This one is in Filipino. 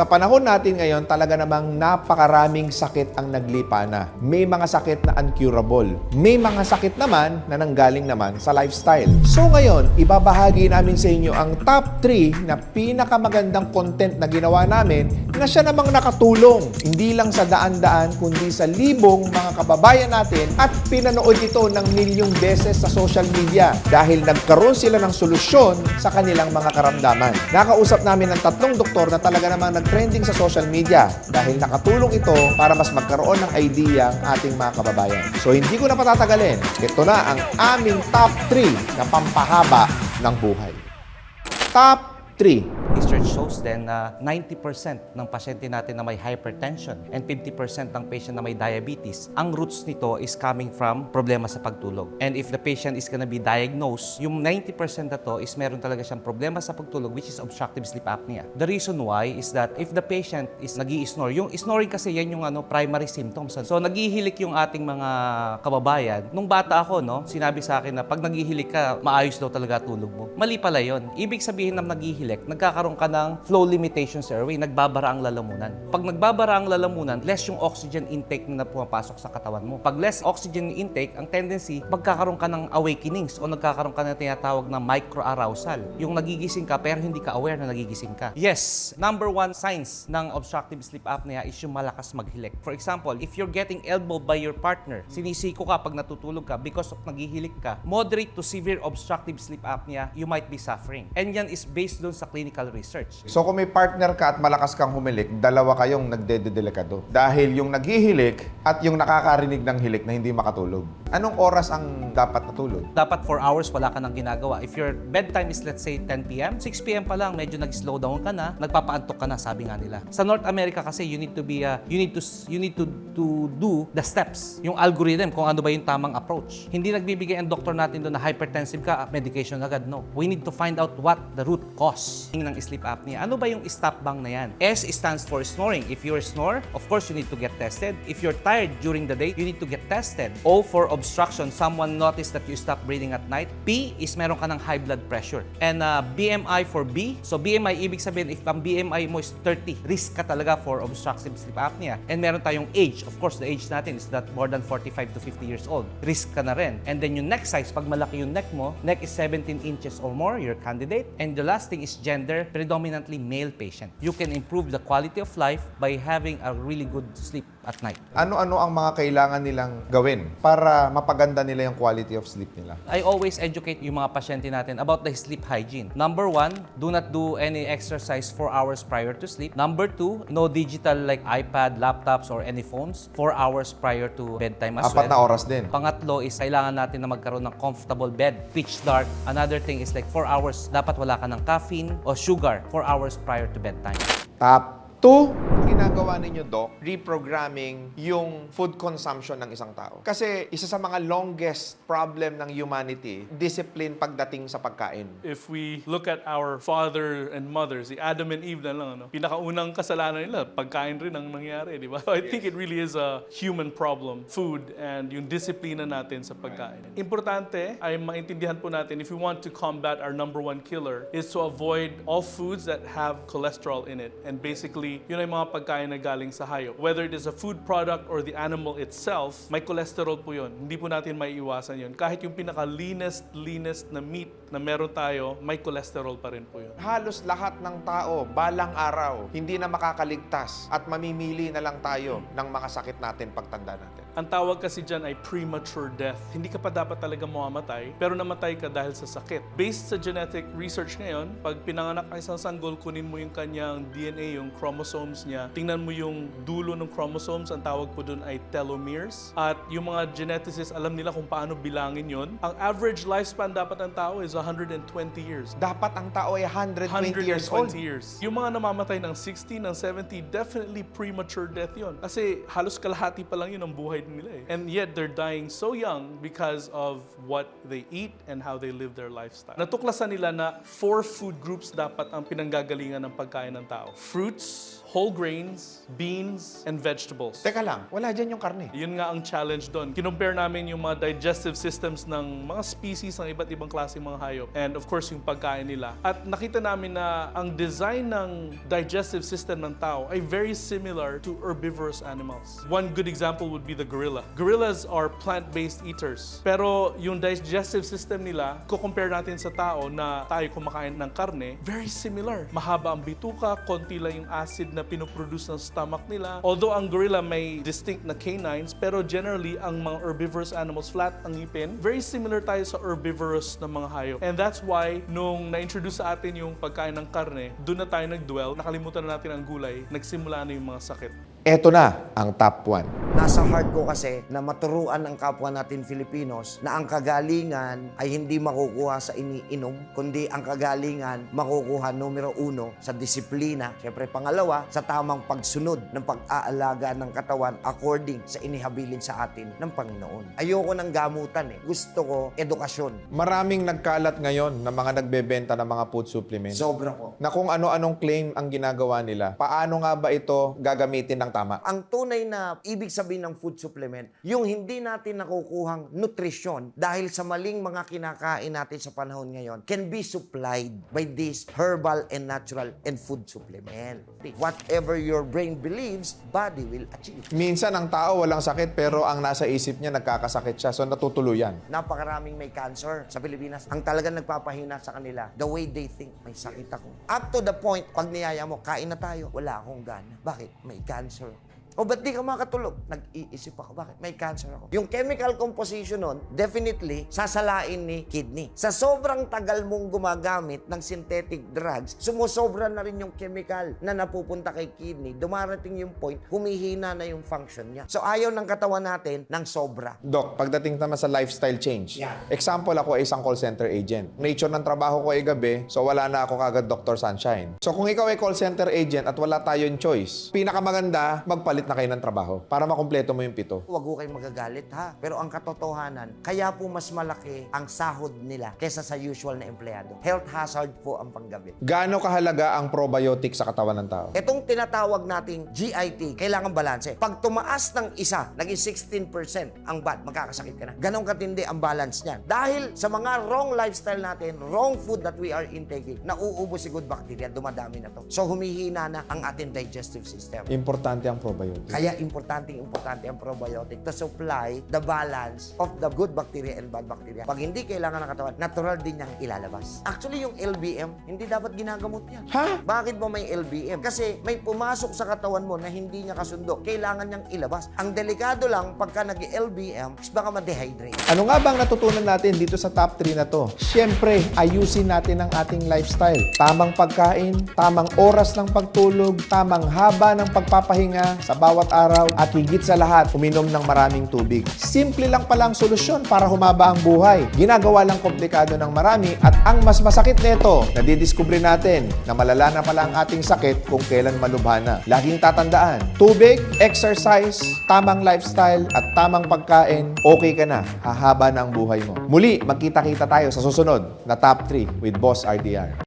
Sa panahon natin ngayon, talaga namang napakaraming sakit ang naglipa na. May mga sakit na uncurable. May mga sakit naman na nanggaling naman sa lifestyle. So ngayon, ibabahagi namin sa inyo ang top 3 na pinakamagandang content na ginawa namin na siya namang nakatulong. Hindi lang sa daan-daan, kundi sa libong mga kababayan natin at pinanood ito ng milyong beses sa social media dahil nagkaroon sila ng solusyon sa kanilang mga karamdaman. Nakausap namin ng tatlong doktor na talaga namang nag-trending sa social media dahil nakatulong ito para mas magkaroon ng idea ang ating mga kababayan. So hindi ko na patatagalin. Ito na ang aming top 3 na pampahaba ng buhay. Top 3. Research shows then na 90% ng pasyente natin na may hypertension and 50% ng patient na may diabetes, ang roots nito is coming from problema sa pagtulog. And if the patient is gonna be diagnosed, yung 90% na to is meron talaga siyang problema sa pagtulog which is obstructive sleep apnea. The reason why is that if the patient is nag snore yung snoring kasi yan yung ano primary symptoms. So nagihilik yung ating mga kababayan. Nung bata ako, no, sinabi sa akin na pag nagihilik ka, maayos daw talaga tulog mo. Mali pala yon. Ibig sabihin ng nagihilik, nagkakaroon ka ng flow limitation sa airway, nagbabara ang lalamunan. Pag nagbabara ang lalamunan, less yung oxygen intake na pumapasok sa katawan mo. Pag less oxygen intake, ang tendency, magkakaroon ka ng awakenings o nagkakaroon ka ng tinatawag na microarousal. Yung nagigising ka pero hindi ka aware na nagigising ka. Yes, number one signs ng obstructive sleep apnea is yung malakas maghilik. For example, if you're getting elbowed by your partner, sinisiko ka pag natutulog ka because of naghihilik ka, moderate to severe obstructive sleep apnea, you might be suffering. And yan is based doon sa clinical research. So kung may partner ka at malakas kang humilik, dalawa kayong nagdedelikado. Dahil yung naghihilik at yung nakakarinig ng hilik na hindi makatulog. Anong oras ang dapat natulog? Dapat 4 hours wala ka nang ginagawa. If your bedtime is let's say 10 p.m., 6 p.m. pa lang medyo nag-slow down ka na, nagpapaantok ka na sabi nga nila. Sa North America kasi you need to be uh, you need to you need to to do the steps, yung algorithm kung ano ba yung tamang approach. Hindi nagbibigay ang doktor natin doon na hypertensive ka, medication agad no. We need to find out what the root cause ng sleep apnea. Ano ba yung stop bang na yan? S stands for snoring. If you're snore, of course you need to get tested. If you're tired during the day, you need to get tested. O for obstruction, someone noticed that you stop breathing at night. P is meron ka ng high blood pressure. And uh, BMI for B. So BMI, ibig sabihin, if ang BMI mo is 30, risk ka talaga for obstructive sleep apnea. And meron tayong age. Of course, the age natin is that more than 45 to 50 years old. Risk ka na rin. And then yung neck size, pag malaki yung neck mo, neck is 17 inches or more, you're candidate. And the last thing is gender, predominantly male patient. You can improve the quality of life by having a really good sleep at night. Ano-ano ang mga kailangan nilang gawin para mapaganda nila yung quality of sleep nila? I always educate yung mga pasyente natin about the sleep hygiene. Number one, do not do any exercise 4 hours prior to sleep. Number two, no digital like iPad, laptops, or any phones 4 hours prior to bedtime as Apat na well. oras din. Pangatlo is kailangan natin na magkaroon ng comfortable bed, pitch dark. Another thing is like 4 hours, dapat wala ka ng caffeine o sugar 4 hours prior to bedtime. Top 2. Ginagawa ninyo, Doc, reprogramming yung food consumption ng isang tao. Kasi isa sa mga longest problem ng humanity, discipline pagdating sa pagkain. If we look at our father and mothers, si Adam and Eve na lang, ano, pinakaunang kasalanan nila, pagkain rin ang nangyari, di ba? So I think it really is a human problem, food and yung disiplina natin sa pagkain. Importante ay maintindihan po natin if we want to combat our number one killer is to avoid all foods that have cholesterol in it. And basically, yun ay mga pagkain na galing sa hayop. Whether it is a food product or the animal itself, may cholesterol po yun. Hindi po natin may iwasan yun. Kahit yung pinaka-leanest, leanest na meat na meron tayo, may cholesterol pa rin po yun. Halos lahat ng tao, balang araw, hindi na makakaligtas at mamimili na lang tayo ng mga sakit natin pagtanda natin. Ang tawag kasi dyan ay premature death. Hindi ka pa dapat talaga mamamatay, pero namatay ka dahil sa sakit. Based sa genetic research ngayon, pag pinanganak ang isang sanggol, kunin mo yung kanyang DNA, yung chromosomes niya. Tingnan mo yung dulo ng chromosomes, ang tawag po dun ay telomeres. At yung mga geneticists, alam nila kung paano bilangin yon. Ang average lifespan dapat ng tao is 120 years. Dapat ang tao ay 120 years old. 120 years. Yung mga namamatay ng 60, ng 70, definitely premature death yon. Kasi halos kalahati pa lang yun ang buhay nila eh. And yet they're dying so young because of what they eat and how they live their lifestyle. Natuklasan nila na four food groups dapat ang pinanggagalingan ng pagkain ng tao. Fruits, whole grains, beans, and vegetables. Teka lang, wala dyan yung karne. Yun nga ang challenge doon. Kinompare namin yung mga digestive systems ng mga species ng iba't ibang klaseng mga hayop. And of course, yung pagkain nila. At nakita namin na ang design ng digestive system ng tao ay very similar to herbivorous animals. One good example would be the gorilla. Gorillas are plant-based eaters. Pero yung digestive system nila, kukompare natin sa tao na tayo kumakain ng karne, very similar. Mahaba ang bituka, konti lang yung acid na pinoproduce ng stomach nila. Although ang gorilla may distinct na canines, pero generally, ang mga herbivorous animals, flat ang ngipin, very similar tayo sa herbivorous na mga hayop. And that's why, nung na-introduce sa atin yung pagkain ng karne, doon na tayo nag-dwell, nakalimutan na natin ang gulay, nagsimula na yung mga sakit. Eto na ang top 1. Nasa heart ko kasi na maturuan ng kapwa natin Filipinos na ang kagalingan ay hindi makukuha sa iniinom, kundi ang kagalingan makukuha numero uno sa disiplina. Siyempre pangalawa, sa tamang pagsunod ng pag-aalaga ng katawan according sa inihabilin sa atin ng Panginoon. Ayoko ng gamutan eh. Gusto ko edukasyon. Maraming nagkalat ngayon na mga nagbebenta ng mga food supplements. Sobra ko. na kung ano-anong claim ang ginagawa nila, paano nga ba ito gagamitin ng tama? Ang tunay na ibig sabihin ng food supplement, yung hindi natin nakukuhang nutrisyon dahil sa maling mga kinakain natin sa panahon ngayon can be supplied by this herbal and natural and food supplement. Whatever your brain believes, body will achieve. Minsan ang tao walang sakit pero ang nasa isip niya nagkakasakit siya so natutuluyan. Napakaraming may cancer sa Pilipinas. Ang talagang nagpapahina sa kanila, the way they think, may sakit ako. Up to the point, pag niyaya mo, kain na tayo, wala akong gana. Bakit? May cancer. O ba't di ka makatulog? Nag-iisip ako, bakit? May cancer ako. Yung chemical composition nun, definitely, sasalain ni kidney. Sa sobrang tagal mong gumagamit ng synthetic drugs, sumusobra na rin yung chemical na napupunta kay kidney. Dumarating yung point, humihina na yung function niya. So ayaw ng katawan natin ng sobra. Doc, pagdating naman sa lifestyle change. Yeah. Example ako ay isang call center agent. Nature ng trabaho ko ay gabi, so wala na ako kagad Dr. Sunshine. So kung ikaw ay call center agent at wala tayong choice, pinakamaganda, magpalit na kayo ng trabaho para makumpleto mo yung pito. Huwag ko kayong magagalit ha. Pero ang katotohanan, kaya po mas malaki ang sahod nila kesa sa usual na empleyado. Health hazard po ang panggabi. Gaano kahalaga ang probiotic sa katawan ng tao? Itong tinatawag nating GIT, kailangan balanse. Pag tumaas ng isa, naging 16% ang bad, magkakasakit ka na. Ganon katindi ang balance niyan. Dahil sa mga wrong lifestyle natin, wrong food that we are intaking, nauubos si good bacteria, dumadami na to. So humihina na ang ating digestive system. Importante ang probiotic. Kaya importante importante ang probiotic to supply the balance of the good bacteria and bad bacteria. Pag hindi kailangan ng katawan, natural din niyang ilalabas. Actually, yung LBM, hindi dapat ginagamot yan. Ha? Bakit mo may LBM? Kasi may pumasok sa katawan mo na hindi niya kasundo. Kailangan niyang ilabas. Ang delikado lang pagka nag-LBM, is baka ma-dehydrate. Ano nga bang natutunan natin dito sa top 3 na to? Siyempre, ayusin natin ang ating lifestyle. Tamang pagkain, tamang oras ng pagtulog, tamang haba ng pagpapahinga sa bawat araw, at higit sa lahat, uminom ng maraming tubig. Simple lang pala ang solusyon para humaba ang buhay. Ginagawa lang komplikado ng marami at ang mas masakit nito, nadidiskubre natin na malala na pala ang ating sakit kung kailan malubha na. Laging tatandaan, tubig, exercise, tamang lifestyle at tamang pagkain, okay ka na. Hahaba na ang buhay mo. Muli, magkita-kita tayo sa susunod na Top 3 with Boss RDR.